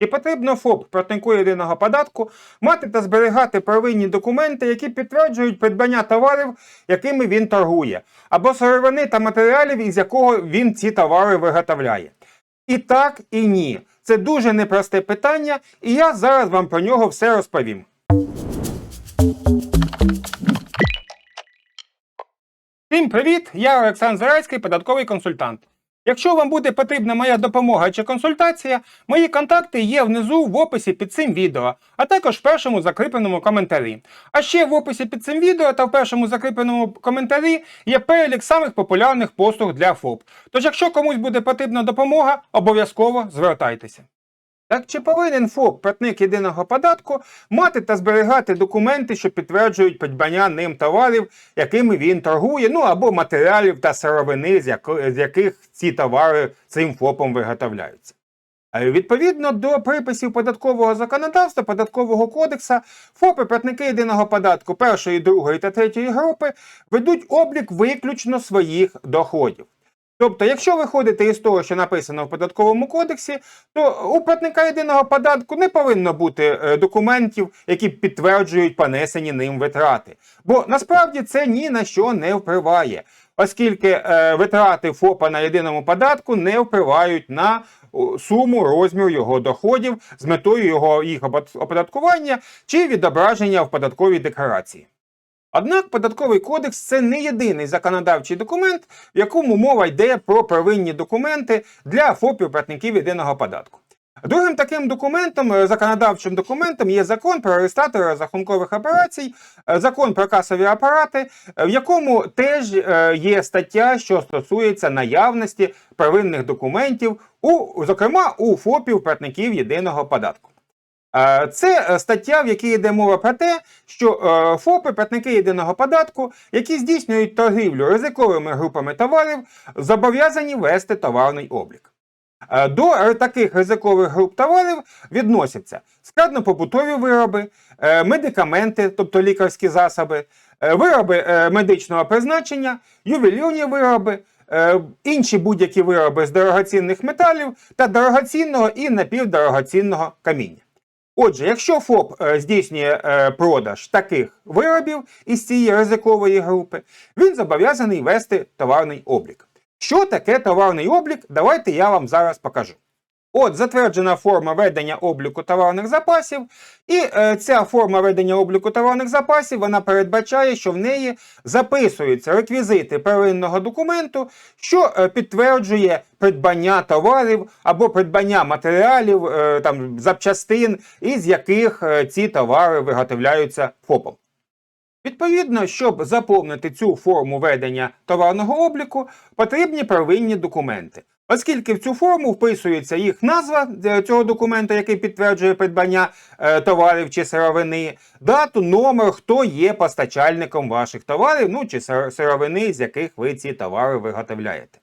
І потрібно ФОП платнику єдиного податку мати та зберігати первинні документи, які підтверджують придбання товарів, якими він торгує, або сировини та матеріалів, із якого він ці товари виготовляє. І так, і ні. Це дуже непросте питання, і я зараз вам про нього все розповім. Всім привіт! Я Олександр Зарайський, податковий консультант. Якщо вам буде потрібна моя допомога чи консультація, мої контакти є внизу в описі під цим відео, а також в першому закріпленому коментарі. А ще в описі під цим відео та в першому закріпленому коментарі є перелік самих популярних послуг для ФОП. Тож, якщо комусь буде потрібна допомога, обов'язково звертайтеся. Так чи повинен ФОП, платник єдиного податку, мати та зберігати документи, що підтверджують придбання ним товарів, якими він торгує, ну або матеріалів та сировини, з, яких ці товари цим ФОПом виготовляються? Е, Відповідно до приписів податкового законодавства, податкового кодекса, ФОПи, платники єдиного податку першої, другої та третьої групи ведуть облік виключно своїх доходів. Тобто, якщо ви ходите із того, що написано в податковому кодексі, то у платника єдиного податку не повинно бути е, документів, які підтверджують понесені ним витрати. Бо насправді це ні на що не впливає, оскільки е, витрати ФОПа на єдиному податку не впливають на суму розмір його доходів з метою його їх оподаткування чи відображення в податковій декларації. Однак податковий кодекс це не єдиний законодавчий документ, в якому мова йде про первинні документи для ФОПів платників єдиного податку. Другим таким документом, е, законодавчим документом, є закон про реєстратори розрахункових операцій, е, закон про касові апарати, е, в якому теж є стаття, що стосується наявності первинних документів, у, зокрема у ФОПів платників єдиного податку. Е, Це е, стаття, в якій йде мова про те, що е, ФОПи, платники єдиного податку, які здійснюють торгівлю ризиковими групами товарів, зобов'язані вести товарний облік. До таких ризикових груп товарів відносяться складнопобутові вироби, медикаменти, тобто лікарські засоби, вироби медичного призначення, ювелірні вироби, інші будь-які вироби з дорогоцінних металів та дорогоцінного і напівдорогоцінного каміння. Отже, якщо ФОП е, здійснює е, продаж таких виробів із цієї ризикової групи, він зобов'язаний вести товарний облік. Що таке товарний облік? Давайте я вам зараз покажу. От затверджена форма ведення обліку товарних запасів, і е, ця форма ведення обліку товарних запасів вона передбачає, що в неї записуються реквізити первинного документу, що е, підтверджує придбання товарів або придбання матеріалів, е, там, запчастин, із яких е, ці товари виготовляються ФОПом. Відповідно, щоб заповнити цю форму ведення товарного обліку, потрібні первинні документи. Оскільки в цю форму вписується їх назва е, цього документа, який підтверджує придбання е, товарів чи сировини, дату, номер, хто є постачальником ваших товарів, ну чи сировини, з яких ви ці товари виготовляєте.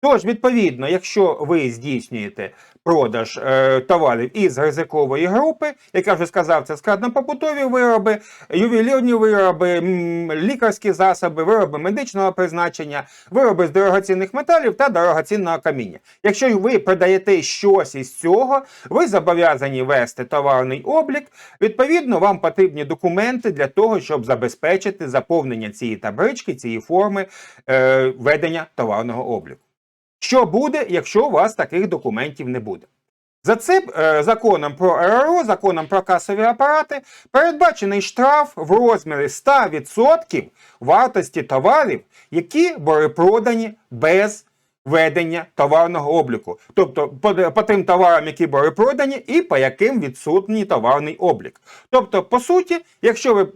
Тож, відповідно, якщо ви здійснюєте продаж е, товарів із ризикової групи, як я вже сказав, це складнопобутові вироби, ювелірні вироби, лікарські засоби, вироби медичного призначення, вироби з дорогоцінних металів та дорогоцінного каміння. Якщо ви продаєте щось із цього, ви зобов'язані вести товарний облік. Відповідно, вам потрібні документи для того, щоб забезпечити заповнення цієї таблички, цієї форми е, ведення товарного обліку. Що буде, якщо у вас таких документів не буде? За цим е, законом про РРО, законом про касові апарати, передбачений штраф в розмірі 100% вартості товарів, які були продані без ведення товарного обліку. Тобто по, по тим товарам, які були продані, і по яким відсутній товарний облік. Тобто, по суті, якщо ви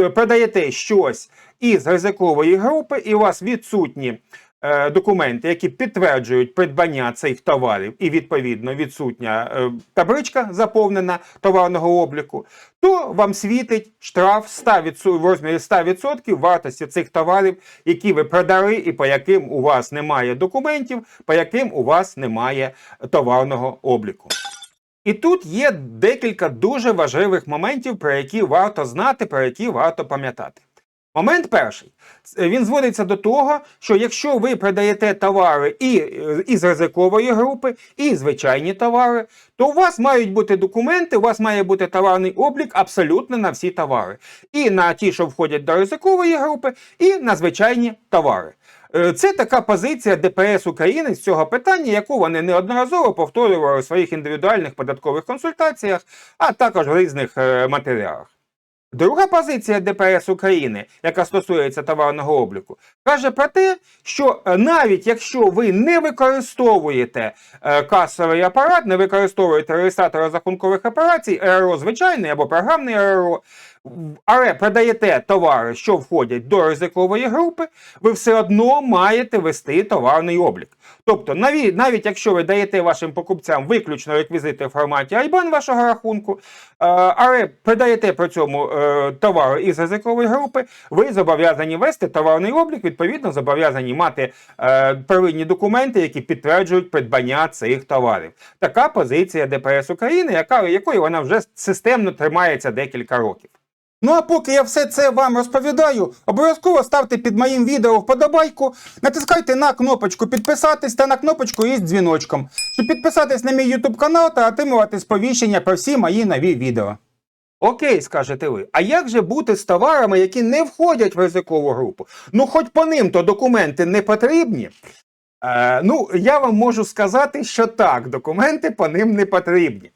е, продаєте щось із ризикової групи, і у вас відсутні е, документи, які підтверджують придбання цих товарів, і відповідно відсутня е, табличка заповнена товарного обліку, то вам світить штраф 100%, в розмірі 100% вартості цих товарів, які ви продали, і по яким у вас немає документів, по яким у вас немає товарного обліку. І тут є декілька дуже важливих моментів, про які варто знати, про які варто пам'ятати. Момент перший. Він зводиться до того, що якщо ви продаєте товари і е, із ризикової групи, і звичайні товари, то у вас мають бути документи, у вас має бути товарний облік абсолютно на всі товари. І на ті, що входять до ризикової групи, і на звичайні товари. Е, Це така позиція ДПС України з цього питання, яку вони неодноразово повторювали у своїх індивідуальних податкових консультаціях, а також в різних е, матеріалах. Друга позиція ДПС України, яка стосується товарного обліку, каже про те, що е, навіть якщо ви не використовуєте е, касовий апарат, не використовуєте реєстратор розрахункових операцій, РРО звичайний або програмний РРО, але продаєте товари, що входять до ризикової групи, ви все одно маєте вести товарний облік. Тобто, навіть, навіть якщо ви даєте вашим покупцям виключно реквізити в форматі IBAN вашого рахунку, е, але продаєте при цьому е, товари із ризикової групи, ви зобов'язані вести товарний облік, відповідно, зобов'язані мати е, первинні документи, які підтверджують придбання цих товарів. Така позиція ДПС України, яка, якої вона вже системно тримається декілька років. Ну а поки я все це вам розповідаю, обов'язково ставте під моїм відео вподобайку, натискайте на кнопочку підписатись та на кнопочку із дзвіночком, щоб підписатись на мій YouTube канал та отримувати сповіщення про всі мої нові відео. Окей, скажете ви, а як же бути з товарами, які не входять в ризикову групу? Ну, хоч по ним то документи не потрібні. Е, ну, я вам можу сказати, що так, документи по ним не потрібні.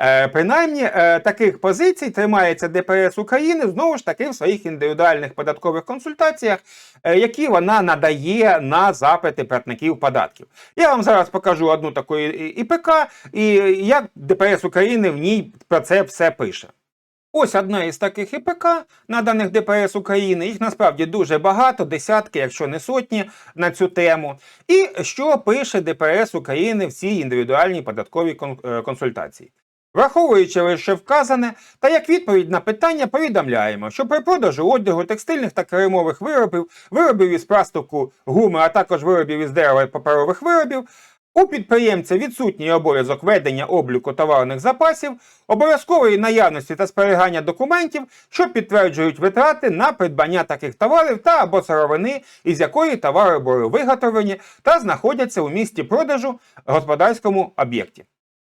Е, принаймні, е, таких позицій тримається ДПС України знову ж таки в своїх індивідуальних податкових консультаціях, е, які вона надає на запити платників податків. Я вам зараз покажу одну таку ІПК, і як ДПС України в ній про це все пише. Ось одна із таких ІПК, наданих ДПС України. Їх насправді дуже багато, десятки, якщо не сотні, на цю тему. І що пише ДПС України в цій індивідуальній податковій е, консультації. Враховуючи лише вказане, та як відповідь на питання повідомляємо, що при продажу одягу текстильних та керамових виробів, виробів із пластику, гуми, а також виробів із дерева і паперових виробів, у підприємця відсутній обов'язок ведення обліку товарних запасів, обов'язкової наявності та зберігання документів, що підтверджують витрати на придбання таких товарів та або сировини, із якої товари були виготовлені та знаходяться у місті продажу господарському об'єкті.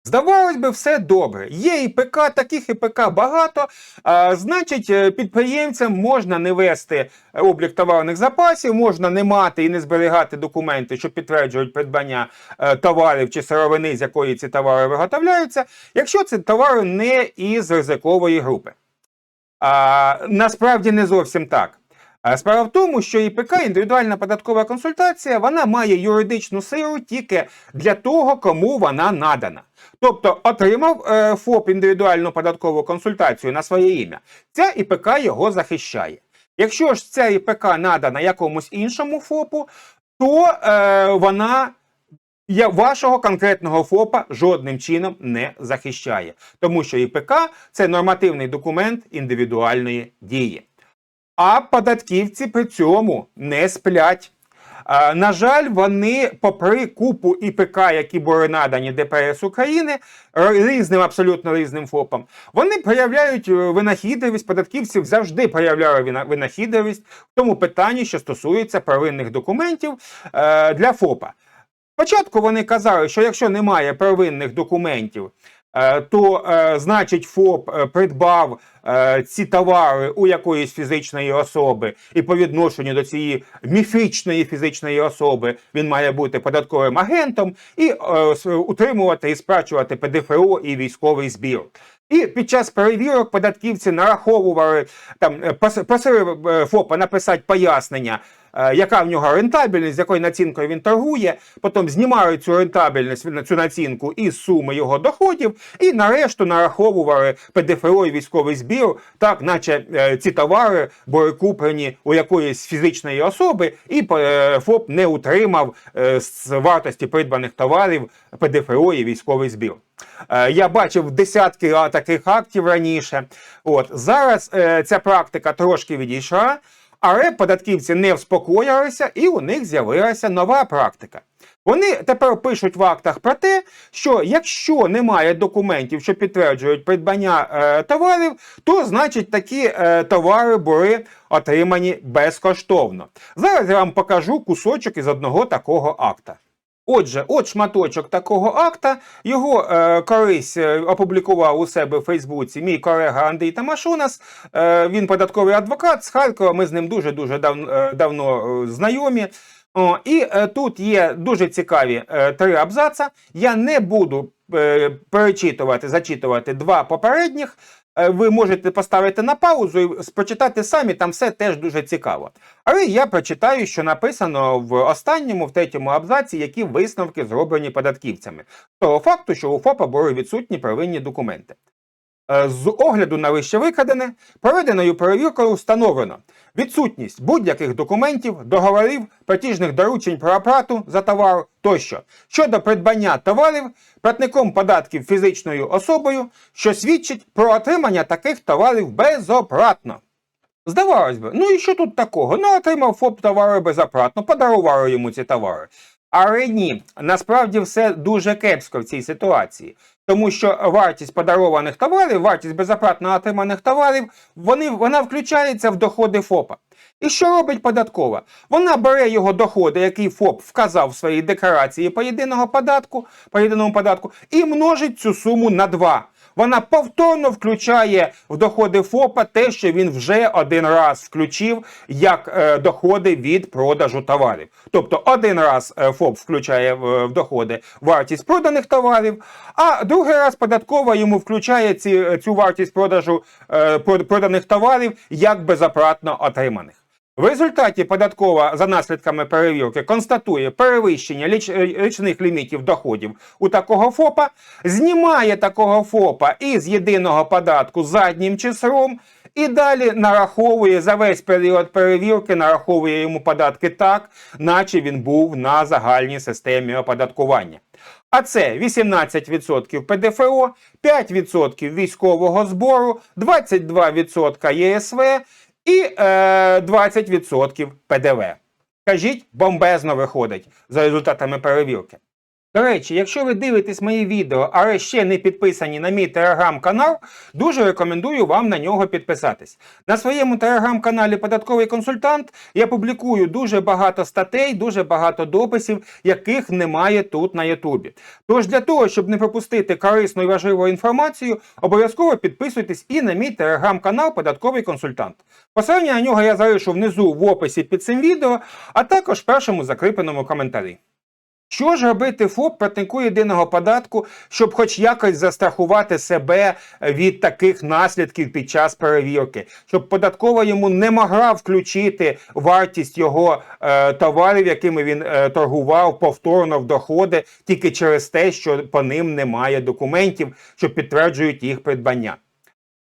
Здавалось би, все добре. Є ІПК, таких ІПК багато. А, значить, е, підприємцям можна не вести облік товарних запасів, можна не мати і не зберігати документи, що підтверджують придбання е, товарів чи сировини, з якої ці товари виготовляються, якщо це товари не із ризикової групи. А, насправді не зовсім так. Справа в тому, що ІПК, індивідуальна податкова консультація, вона має юридичну силу тільки для того, кому вона надана. Тобто отримав е, ФОП індивідуальну податкову консультацію на своє ім'я, ця ІПК його захищає. Якщо ж ця ІПК надана якомусь іншому ФОПу, то е, вона вашого конкретного ФОПа жодним чином не захищає, тому що ІПК це нормативний документ індивідуальної дії. А податківці при цьому не сплять. На жаль, вони, попри купу ІПК, які були надані ДПС України, різним, абсолютно різним ФОПам, вони проявляють е, винахідливість, податківців завжди проявляли винахідливість в тому питанні, що стосується первинних документів е, для ФОПа. Спочатку вони казали, що якщо немає первинних документів, то е, значить ФОП е, придбав е, ці товари у якоїсь фізичної особи, і по відношенню до цієї міфічної фізичної особи він має бути податковим агентом і е, утримувати і сплачувати ПДФО і військовий збір. І під час перевірок податківці нараховували там е, просили е, ФОПа написати пояснення, е, яка в нього рентабельність, з якою націнкою він торгує. Потім знімають цю рентабельність на цю націнку із суми його доходів, і нарешту нараховували ПДФО і військовий збір, так наче ці товари були куплені у якоїсь фізичної особи, і ФОП не утримав з вартості придбаних товарів ПДФО і військовий збір. Е, Я бачив десятки таких актів раніше. От зараз е, ця практика трошки відійшла, але податківці не вспокоїлися, і у них з'явилася нова практика. Вони тепер пишуть в актах про те, що якщо немає документів, що підтверджують придбання е, товарів, то значить такі е, товари були отримані безкоштовно. Зараз я вам покажу кусочок із одного такого акта. Отже, от шматочок такого акта. Його е, колись е, опублікував у себе в Фейсбуці мій колега Андрій Тамашунас. Е, він податковий адвокат з Харкова. Ми з ним дуже дуже дав, е, давно е, знайомі. О, і е, тут є дуже цікаві е, три абзаца. Я не буду е, перечитувати, зачитувати два попередніх. Е, Ви можете поставити на паузу і прочитати самі, там все теж дуже цікаво. Але я прочитаю, що написано в останньому, в третьому абзаці, які висновки зроблені податківцями. З того факту, що у ФОПа були відсутні первинні документи. Е, З огляду на вище викрадене, проведеною перевіркою встановлено відсутність будь-яких документів, договорів, платіжних доручень про оплату за товар тощо щодо придбання товарів платником податків фізичною особою, що свідчить про отримання таких товарів безоплатно. Здавалось би, ну і що тут такого? Ну, отримав ФОП товари безоплатно, подарували йому ці товари. Але ні, насправді все дуже кепсько в цій ситуації. Тому що вартість подарованих товарів, вартість безоплатно отриманих товарів, вони, вона включається в доходи ФОПа. І що робить податкова? Вона бере його доходи, який ФОП вказав в своїй декларації по єдиного податку, по єдиному податку, і множить цю суму на 2. Вона повторно включає в доходи ФОПа те, що він вже один раз включив як е, доходи від продажу товарів. Тобто один раз е, ФОП включає в, в доходи вартість проданих товарів, а другий раз податкова йому включає ці, цю вартість продажу е, проданих товарів як безоплатно отриманих. В результаті податкова за наслідками перевірки констатує перевищення ліч- е, річних лімітів доходів у такого ФОПа, знімає такого ФОПа із єдиного податку заднім числом і далі нараховує за весь період перевірки, нараховує йому податки так, наче він був на загальній системі оподаткування. А це 18% ПДФО, 5% військового збору, 22% ЄСВ і е, 20% ПДВ. Кажіть, бомбезно виходить за результатами перевірки. До речі, якщо ви дивитесь мої відео, але ще не підписані на мій телеграм-канал, дуже рекомендую вам на нього підписатись. На своєму телеграм-каналі Податковий консультант я публікую дуже багато статей, дуже багато дописів, яких немає тут на Ютубі. Тож для того, щоб не пропустити корисну і важливу інформацію, обов'язково підписуйтесь і на мій телеграм-канал Податковий консультант. Посилання на нього я залишу внизу в описі під цим відео, а також в першому закріпленому коментарі. Що ж робити ФОП платнику єдиного податку, щоб хоч якось застрахувати себе від таких наслідків під час перевірки, щоб податкова йому не могла включити вартість його е, товарів, якими він е, торгував повторно в доходи, тільки через те, що по ним немає документів, що підтверджують їх придбання.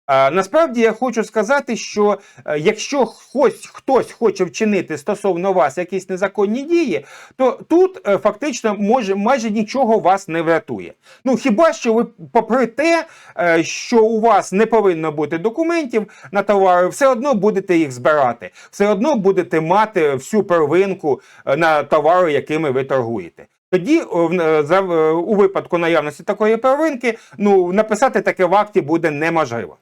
А, насправді я хочу сказати, що е, якщо хтось, хтось хоче вчинити стосовно вас якісь незаконні дії, то тут е, фактично може майже нічого вас не врятує. Ну хіба що ви, попри те, е, що у вас не повинно бути документів на товари, все одно будете їх збирати, все одно будете мати всю первинку е, на товари, якими ви торгуєте. Тоді е, е, у випадку наявності такої первинки, ну написати таке в акті буде неможливо.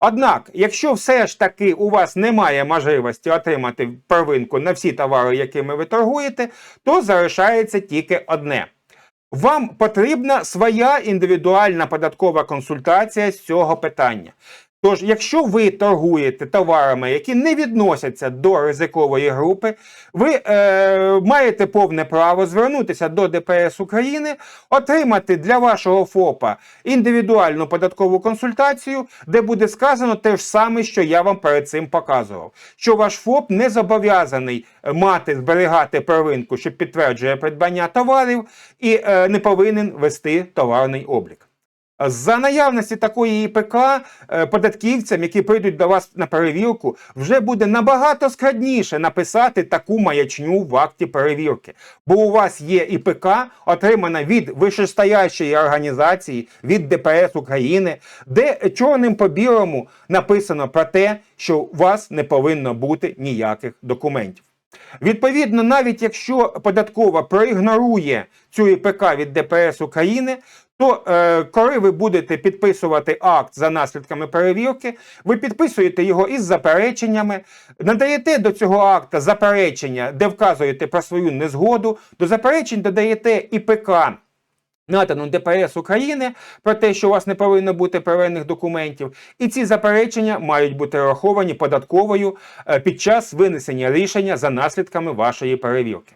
Однак, якщо все ж таки у вас немає можливості отримати первинку на всі товари, якими ви торгуєте, то залишається тільки одне. Вам потрібна своя індивідуальна податкова консультація з цього питання. Тож, якщо ви торгуєте товарами, які не відносяться до ризикової групи, ви е, маєте повне право звернутися до ДПС України, отримати для вашого ФОПа індивідуальну податкову консультацію, де буде сказано те ж саме, що я вам перед цим показував. Що ваш ФОП не зобов'язаний е, мати зберігати первинку, що підтверджує придбання товарів, і е, не повинен вести товарний облік. За наявності такої ІПК е, податківцям, які прийдуть до вас на перевірку, вже буде набагато складніше написати таку маячню в акті перевірки. Бо у вас є ІПК, отримана від вищестоящої організації, від ДПС України, де чорним по білому написано про те, що у вас не повинно бути ніяких документів. Відповідно, навіть якщо податкова проігнорує цю ІПК від ДПС України, то е, коли ви будете підписувати акт за наслідками перевірки, ви підписуєте його із запереченнями, надаєте до цього акта заперечення, де вказуєте про свою незгоду, до заперечень додаєте ІПК надану ДПС України про те, що у вас не повинно бути первинних документів, і ці заперечення мають бути раховані податковою е, під час винесення рішення за наслідками вашої перевірки.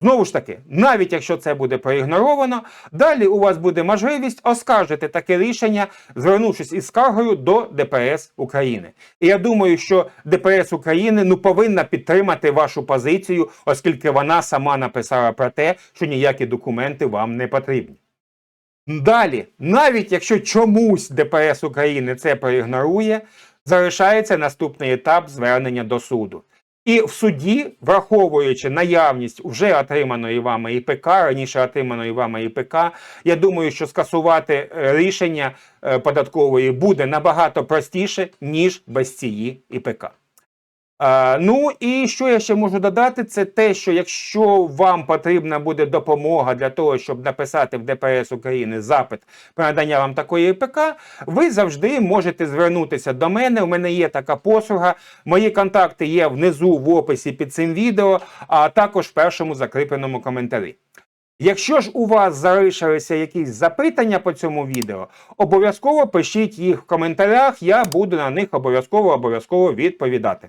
Знову ж таки, навіть якщо це буде проігноровано, далі у вас буде можливість оскаржити таке рішення, звернувшись із скаргою до ДПС України. І я думаю, що ДПС України ну повинна підтримати вашу позицію, оскільки вона сама написала про те, що ніякі документи вам не потрібні. Далі, навіть якщо чомусь ДПС України це проігнорує, залишається наступний етап звернення до суду. І в суді, враховуючи наявність вже отриманої вами ІПК, раніше отриманої вами ІПК, я думаю, що скасувати е, рішення е, податкової буде набагато простіше, ніж без цієї ІПК. Е, ну і що я ще можу додати, це те, що якщо вам потрібна буде допомога для того, щоб написати в ДПС України запит про надання вам такої ІПК, ви завжди можете звернутися до мене. У мене є така послуга. Мої контакти є внизу в описі під цим відео, а також в першому закріпленому коментарі. Якщо ж у вас залишилися якісь запитання по цьому відео, обов'язково пишіть їх в коментарях, я буду на них обов'язково обов'язково відповідати.